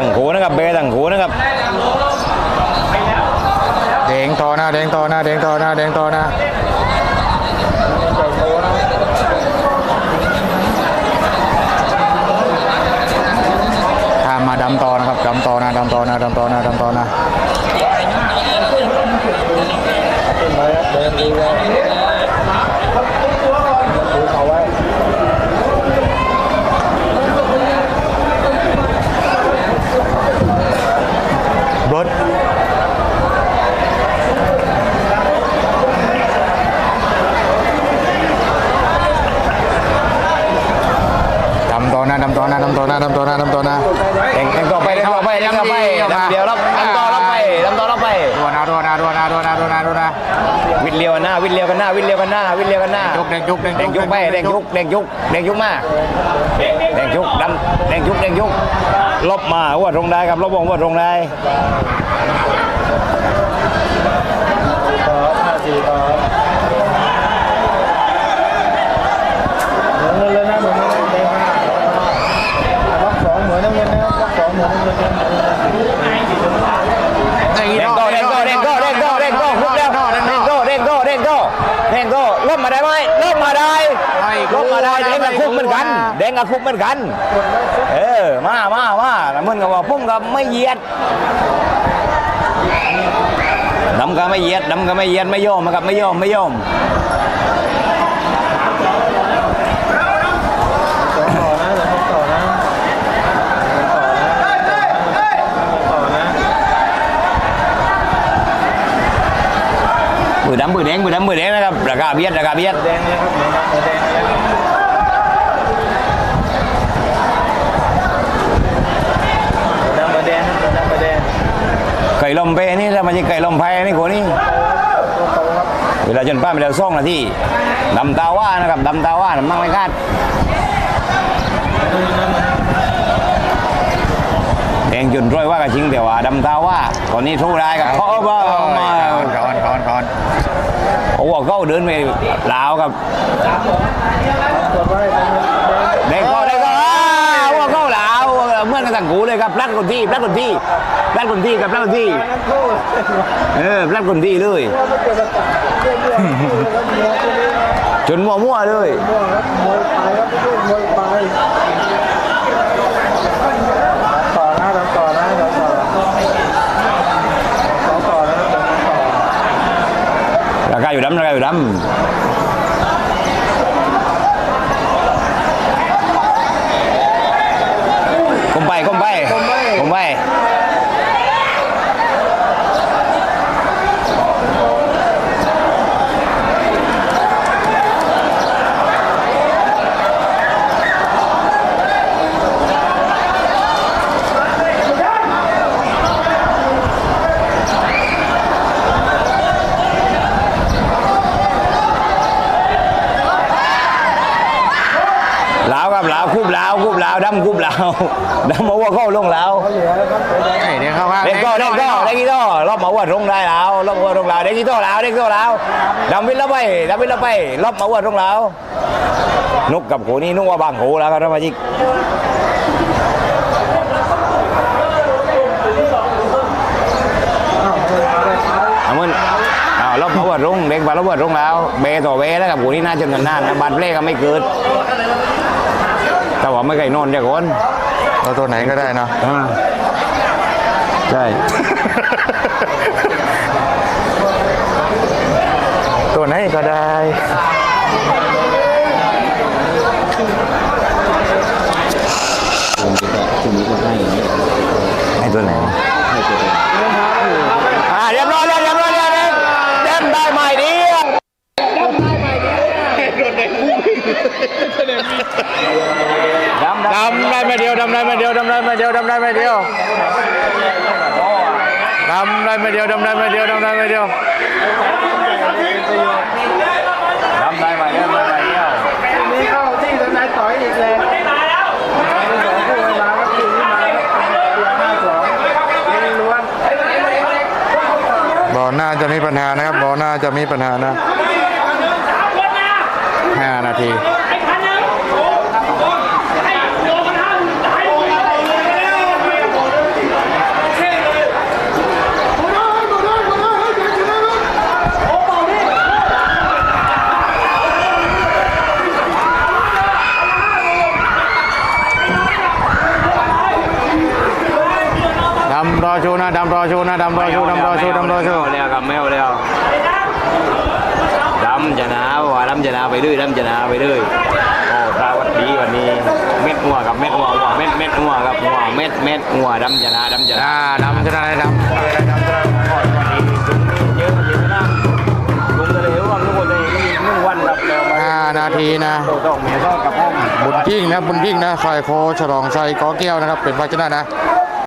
ตั้งขูนะครับเบตั้งขูนะครับแดงต่อนะแดงต่อนะแดงต่อนะแดงต่อนะตามมาดำต่อนะครับดำต่อนะดำต่อนะดำต่อนะดำต่อนะเบิร์ดดำต่อนะดำต่อนะดำต่อนะดำต่อนะดำต่อนะ เด้งเด้งต่อไปเด้งต่ อไปเด้งต่อไปดำเดียวรับดำต่อรับไปดำต่อรับไปดัวนะดัวนะดัวนะดัวนะดัวนะดัวนะวิดเลียวกันหน้าวิดเลียวกันหน้าวิดเลียวกันหน้าวิดเลียวกันหน้ายุกเด้งยุกเด้งเด้งยุกไปเด้งยุกเด้งยุกเด้งยุกมาเด้งยุกดำเด้งยุกเด้งยุกลบมาว่าตรงได้ครับลบวงว่าตรงได้ไอ้ เด้ง ด โก้เด้งโก้เด้งโก้เด้งโก้เด้งโก้ลุกแล้วเด้งโก้เด้งโก้เด้งโก้เด้งโก้ลบมาได้ไหมลบมาได้ลบมาได้เด้งกับคุกเหมือนกันเด้งกับคุกเหมือนกัน เออมามามาแล้วมึงก็ว่าพุ่มกับไม่เหยียดดำก็ไม่เหยียดดำก็ไม่เหยียดไม่ยอมนะครับไม่ยอมไม่ยอมมือดำมือแดงมือดำมือแดงนะครับราคาเบียดราคาเบียดแดงเลยครับหมูดำหมูแดงเลยหมูดำหมูแดงครับหมูดำหมูแดงไก่ลมเปนี่ถ้ามันจะไก่ลมไพนี่คนนี้เวลาจนป้าไปแล้วซ่องนาทีดำตาว่านะครับดำตาว่ามั่งไม่คาดแดงจนร้อยว่าก็จริงแต่ว่าดำตาว่าตอนนี้ทู่ได้กับเพราะว่ามาก่อนก่อนก่อน โอ้โหเขาเดินไปลาวกับกดไว้แดงเด็กก็เด็กก็อ้าวว่าเข้าลาวเหมื่อนกันสั่งกูเลยครับพลัดคนที่พลัดคนที่พลัดคนที่กับพลัดคนที่นั่นคู่เออพลัดคนที่เลยไม่เกิดอากาศเรื่อยๆเรื่อยๆครับมวยตัวนี้นะจนมั่วๆเลยมวยครับมวยปลายครับเรื่องมวยปลายต่อนะเราต่อนะเราต่อต่อต่อนะต่อต่อ ราคาอยู่ดำราคาอยู่ดำก้มไปก้มไปก้มไปลาวครับลาวคูบลาวคูบลาวดำคูบลาวดำมาว่าเข้าลงลาวเขาเหลือแล้วครับตัวแดงไอ้เด็กเข้ามาเด็กก็เด็กก็เด็กกี่ต่อรอบมาว่าตรงได้แล้วรอบมาว่าตรงลาวเด็กกี่ต่อลาวเด็กกี่ต่อลาวดำวินละไปดำวินละไปรอบมาว่าตรงลาวนกกับโขนี่นุ่งว่าบางโขแล้วครับท่านผู้ชมอ้าวเออเอาได้ใช้เอามันอ้าวรอบมาว่าตรงเด็กมาละว่าตรงแล้วเบต่อเบแล้วกับโขนี่น่าจะเงินนานนะบาดเพลก็ไม่เกิด แต่ว่าไม่เคยนอนเดี๋ยวก่อนเอาตัวไหนก็ได้เนาะอ่าใช่ ตัวไหนก็ได้ให้ตัวไหนอ่าเรียบร้อยแล้วเรียบร้อยแล้วเรียบเต็มได้ใหม่เดียวดำดำ ดำได้ไม่เดียวดำได้ไม่เดียวดำได้ไม่เดียวดำได้ไม่เดียวดำได้ไม่เดียวดำได้ไม่เดียวดำได้ไม่เดียวดำได้ใหม่เดียวดำได้ใหม่เดียวนี่เข้าที่ทนายต่อยอีกแล้วสองคู่เลาครับคู่นี้มาครับตัวห้าสอลหน้าจะมีปัญหานะครับบ่อหน้าจะมีปัญหานะห้านาที อชูนะดำรอชูนะดำรอชูดำรอชูดำรอชูแล้วครับไม่เอาแล้วดำจะหนาว่าดำจะหนาไปเรื่อยดำจะหนาไปเรื่อยโอ้ตาวัดดีวันนี้เม็ดหัวกับเม็ดหัวหัวเม็ดเม็ดหัวกับหัวเม็ดเม็ดหัวดำจะหนาดำจะหนาอ่าดำชนะได้ดเยอะจริงนะลุงจะเลยว่าทุกคนเลยหนึ่งวันครับแล้วำห้านาทีนะโตต้องเมียต้องกับพ่อบุญยิ่งนะบุญยิ่งนะฝ่ายโคฉลองชัยกอแก้วนะครับ เป็นภาชนะนะ